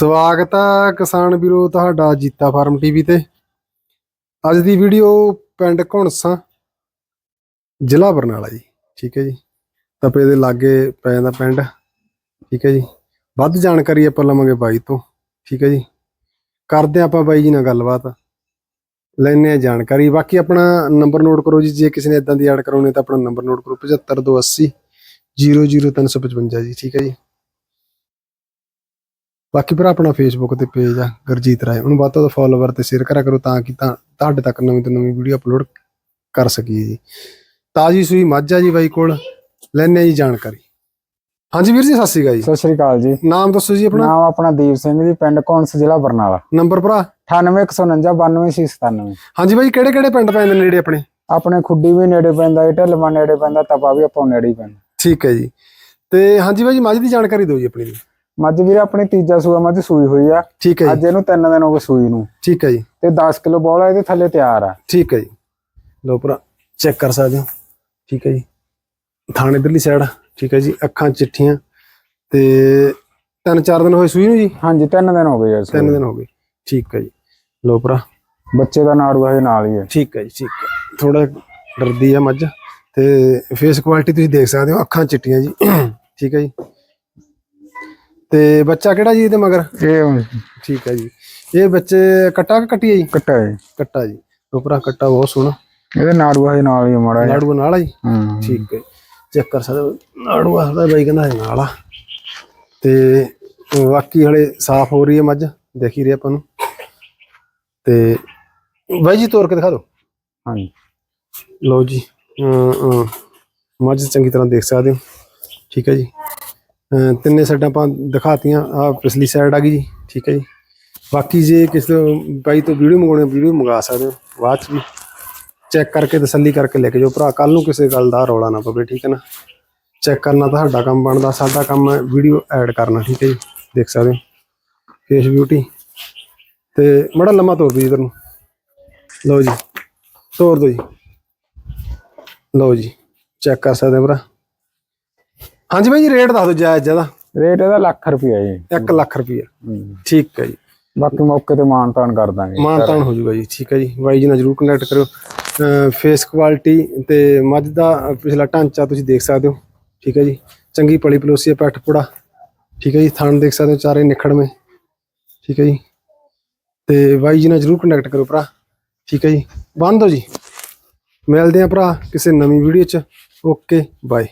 ਸਵਾਗਤ ਆ ਕਿਸਾਨ ਵੀਰੋ ਤੁਹਾਡਾ ਜੀਤਾ ਫਾਰਮ ਟੀਵੀ ਤੇ। ਅੱਜ ਦੀ ਵੀਡੀਓ ਪਿੰਡ ਘੁਣਸਾ, ਜ਼ਿਲ੍ਹਾ ਬਰਨਾਲਾ ਜੀ, ਠੀਕ ਹੈ ਜੀ। ਤਪੇ ਦੇ ਲਾਗੇ ਪੈ ਜਾਂਦਾ ਪਿੰਡ, ਠੀਕ ਹੈ ਜੀ। ਵੱਧ ਜਾਣਕਾਰੀ ਆਪਾਂ ਲਵਾਂਗੇ ਬਾਈ ਤੋਂ, ਠੀਕ ਹੈ ਜੀ। ਕਰਦੇ ਹਾਂ ਆਪਾਂ ਬਾਈ ਜੀ ਨਾਲ ਗੱਲਬਾਤ ਲੈਣੇ ਆ ਜਾਣਕਾਰੀ। ਬਾਕੀ ਆਪਣਾ ਨੰਬਰ ਨੋਟ ਕਰੋ ਜੀ, ਜੇ ਕਿਸੇ ਨੇ ਇਦਾਂ ਦੀ ਐਡ ਕਰਾਉਣੀ ਤਾਂ ਆਪਣਾ ਨੰਬਰ ਨੋਟ ਕਰੋ 75280 00355 ਜੀ, ਠੀਕ ਹੈ ਜੀ। ਬਾਕੀ ਭਰਾ ਆਪਣਾ ਫੇਸਬੁੱਕ ਤੇ ਪੇਜ ਆ ਗੁਰਜੀਤ ਰਾਏ। ਉਹਨੂੰ ਵੱਧ ਤੋਂ ਵੱਧ ਫੋਲੋਵਰ ਤੇ ਸ਼ੇਅਰ ਕਰਿਆ ਕਰੋ ਤਾਂ ਕਿ ਤਾਂ ਤੁਹਾਡੇ ਤੱਕ ਨਵੀਂ ਤੋਂ ਨਵੀਂ ਵੀਡੀਓ ਅਪਲੋਡ ਕਰ ਸਕੀਏ ਜੀ। ਤਾਜੀ ਸੂਈ ਮੱਝ ਆ ਜੀ ਬਾਈ ਕੋਲ ਲੈਣੇ ਜੀ ਜਾਣਕਾਰੀ। ਹਾਂਜੀ ਵੀਰ ਜੀ ਸਤਿ ਸ਼੍ਰੀ ਅਕਾਲ ਜੀ। ਸਤਿ ਸ਼੍ਰੀ ਅਕਾਲ ਜੀ। ਨਾਮ ਦੱਸੋ ਜੀ ਆਪਣਾ। ਨਾਮ ਆਪਣਾ ਦੀਪ ਸਿੰਘ ਜੀ ਪਿੰਡ ਕੌਂਸ ਜ਼ਿਲ੍ਹਾ ਬਰਨਾਲਾ। ਨੰਬਰ ਭਰਾ? 9814992697 ਹਾਂਜੀ ਬਾਈ ਕਿਹੜੇ ਕਿਹੜੇ ਪਿੰਡ ਪੈਂਦੇ ਨੇ ਨੇੜੇ ਆਪਣੇ? ਆਪਣੇ ਖੁੱਡੀ ਵੀ ਨੇੜੇ ਪੈਂਦਾ ਹੈ ਢਲਮਾ ਨੇੜੇ ਪੈਂਦਾ ਤਪਾ ਵੀ ਆਪਾਂ ਨੇੜੇ ਹੀ ਪੈਂਦਾ। ਠੀਕ ਹੈ ਜੀ। ਤੇ ਹਾਂਜੀ ਬਾਈ ਮੱਝ ਦੀ ਜਾਣਕਾਰੀ ਦਿਓ ਜੀ ਆਪਣੀ। ਜੀ ਮੱਝ ਵੀਰੇ ਆਪਣੀ ਤੀਜਾ ਸੂਆ ਮੱਝ ਸੂਈ ਹੋਈ ਆ। ਠੀਕ ਹੈ ਅੱਜ ਜੀ ਇਹਨੂੰ ਤਿੰਨ ਦਿਨ ਹੋ ਗਏ ਸੂਈ ਨੂੰ। ਠੀਕ ਹੈ ਜੀ। ਤੇ 10 ਕਿਲੋ ਬੋਲਾ ਇਹਦੇ ਥੱਲੇ ਤਿਆਰ ਆ। ਠੀਕ ਹੈ ਜੀ। ਲਓ ਭਰਾ ਚੈੱਕ ਕਰ ਸਕਦੇ ਹੋ। ਠੀਕ ਹੈ ਜੀ। ਥਾਣੇ ਇਧਰਲੀ ਸਾਈਡ ਠੀਕ ਹੈ ਜੀ ਅੱਖਾਂ ਚਿੱਠੀਆਂ। ਤੇ ਤਿੰਨ ਚਾਰ ਦਿਨ ਹੋਏ ਸੂਈ ਨੂੰ ਜੀ? ਹਾਂਜੀ ਤਿੰਨ ਦਿਨ ਹੋ ਗਏ ਯਾਰ ਤਿੰਨ ਦਿਨ ਹੋ ਗਏ। ਠੀਕ ਹੈ ਜੀ। ਲਓ ਭਰਾ। ਬੱਚੇ ਦਾ ਨਾੜੂਆ ਇਹ ਨਾਲ ਹੀ ਹੈ। ਠੀਕ ਹੈ ਜੀ ਠੀਕ ਹੈ। ਥੋੜਾ ਡਰਦੀ ਹੈ ਮੱਝ। ਤੇ ਫੇਸ ਕੁਆਲਿਟੀ ਤੁਸੀਂ ਦੇਖ ਸਕਦੇ ਹੋ ਅੱਖਾਂ ਚਿੱਟੀਆਂ ਜੀ। ਠੀਕ ਹੈ ਜੀ। ਤੇ ਬੱਚਾ ਕਿਹੜਾ ਜੀ ਇਹਦੇ ਮਗਰ? ਇਹ ਠੀਕ ਹੈ ਜੀ। ਇਹ ਬੱਚੇ ਕੱਟਾ ਕਿ ਕੱਟੀ ਹੈ ਜੀ? ਕੱਟਾ ਹੈ। ਕੱਟਾ ਜੀ। ਭਰਾ ਕੱਟਾ ਬਹੁਤ ਸੋਹਣਾ। ਇਹਦੇ ਨਾੜੂਆ ਇਹ ਨਾਲ ਹੀ ਮੜਾ ਲਾੜੂ ਨਾਲ ਆ ਜੀ? ਹਾਂ। ਠੀਕ ਹੈ ਚੈੱਕ ਕਰ ਸਕਦੇ ਹੋ। ਨਾੜੂ ਆਖਦਾ ਬਾਈ ਕਹਿੰਦਾ ਹੈ ਨਾਲ ਆ। ਤੇ ਬਾਕੀ ਹਲੇ ਸਾਫ਼ ਹੋ ਰਹੀ ਹੈ ਮੱਝ। ਦੇਖ ਹੀ ਰਹੇ ਆਪਾਂ ਨੂੰ। ਤੇ ਬਾਈ ਜੀ ਤੋੜ ਕੇ ਦਿਖਾ ਦਿਓ। ਹਾਂਜੀ। ਲਓ ਜੀ। ਮੱਝ ਚੰਗੀ ਤਰ੍ਹਾਂ ਦੇਖ ਸਕਦੇ ਹੋ। ਠੀਕ ਹੈ ਜੀ। ਤਿੰਨੇ ਸਾਈਡਾਂ ਆਪਾਂ ਦਿਖਾਤੀਆਂ। ਆ ਪਿਛਲੀ ਸਾਈਡ ਆ ਗਈ ਜੀ, ਠੀਕ ਹੈ ਜੀ। ਬਾਕੀ ਜੇ ਕਿਸੇ ਬਾਈ ਤੋਂ ਵੀਡੀਓ ਮੰਗਾਉਣੀ ਵੀਡੀਓ ਮੰਗਾ ਸਕਦੇ ਹੋ। ਬਾਅਦ ਚ ਵੀ ਚੈੱਕ ਕਰਕੇ ਤਸੱਲੀ ਕਰਕੇ ਲੈ ਕੇ ਜਾਓ। ਭਰਾ ਕੱਲ ਨੂੰ ਕਿਸੇ ਗੱਲ ਦਾ ਰੌਲਾ ਨਾ ਪਵੇ, ਠੀਕ ਹੈ ਨਾ। ਚੈੱਕ ਕਰਨਾ ਤਾਂ ਸਾਡਾ ਕੰਮ ਬਣਦਾ। ਸਾਡਾ ਕੰਮ ਹੈ ਵੀਡੀਓ ਐਡ ਕਰਨਾ, ਠੀਕ ਹੈ ਜੀ। ਦੇਖ ਸਕਦੇ ਹੋ। ਫੇਸ ਬਿਊਟੀ ਤੇ ਮੜਾ ਲੰਮਾ ਤੋਰ ਦਿਓ ਜੀ ਇਧਰ ਨੂੰ। ਲਓ ਜੀ। ਤੋਰ ਦਿਓ ਜੀ। ਲਓ ਜੀ। ਚੈੱਕ ਕਰ ਸਕਦੇ ਹੋ ਭਰਾ। ਹਾਂਜੀ ਬਾਈ ਜੀ ਰੇਟ ਦੱਸ ਦਿਓ ਜਾਇਜ਼ ਜ਼ਿਆਦਾ ਰੇਟ ਇਹਦਾ ਲੱਖ ਰੁਪਇਆ ਜੀ। 1 ਲੱਖ ਰੁਪਈਆ। ਹਮ। ਠੀਕ ਹੈ ਜੀ। ਬਾਕੀ ਮੌਕੇ ਤੇ ਮਾਨ ਤਾਨ ਕਰ ਦਾਂਗੇ। ਮਾਨਤਾਨ ਹੋ ਜਾਊਗਾ ਜੀ ਠੀਕ ਹੈ ਜੀ। ਬਾਈ ਜੀ ਨਾਲ ਜਰੂਰ ਕੰਟੈਕਟ ਕਰਿਓ। ਫੇਸ ਕੁਆਲਿਟੀ ਤੇ ਮੱਝ ਦਾ ਪਿਛਲਾ ਢਾਂਚਾ ਤੁਸੀਂ ਦੇਖ ਸਕਦੇ ਹੋ। ਠੀਕ ਹੈ ਜੀ। ਚੰਗੀ ਪਲੀ ਪਲੋਸੀ ਹੈ ਪੈਠ ਪੁੜਾ। ਠੀਕ ਹੈ ਜੀ ਥਣ ਦੇਖ ਸਕਦੇ ਹੋ ਚਾਰੇ ਨਿਖੜਵੇਂ। ਠੀਕ ਹੈ ਜੀ। ਤੇ ਬਾਈ ਜੀ ਨਾਲ ਜਰੂਰ ਕੰਟੈਕਟ ਕਰੋ ਭਰਾ। ਠੀਕ ਹੈ ਜੀ। ਬੰਦ ਹੋ ਜੀ। ਮਿਲਦੇ ਆ ਭਰਾ ਕਿਸੇ ਨਵੀਂ ਵੀਡੀਓ ਚ। Okay bye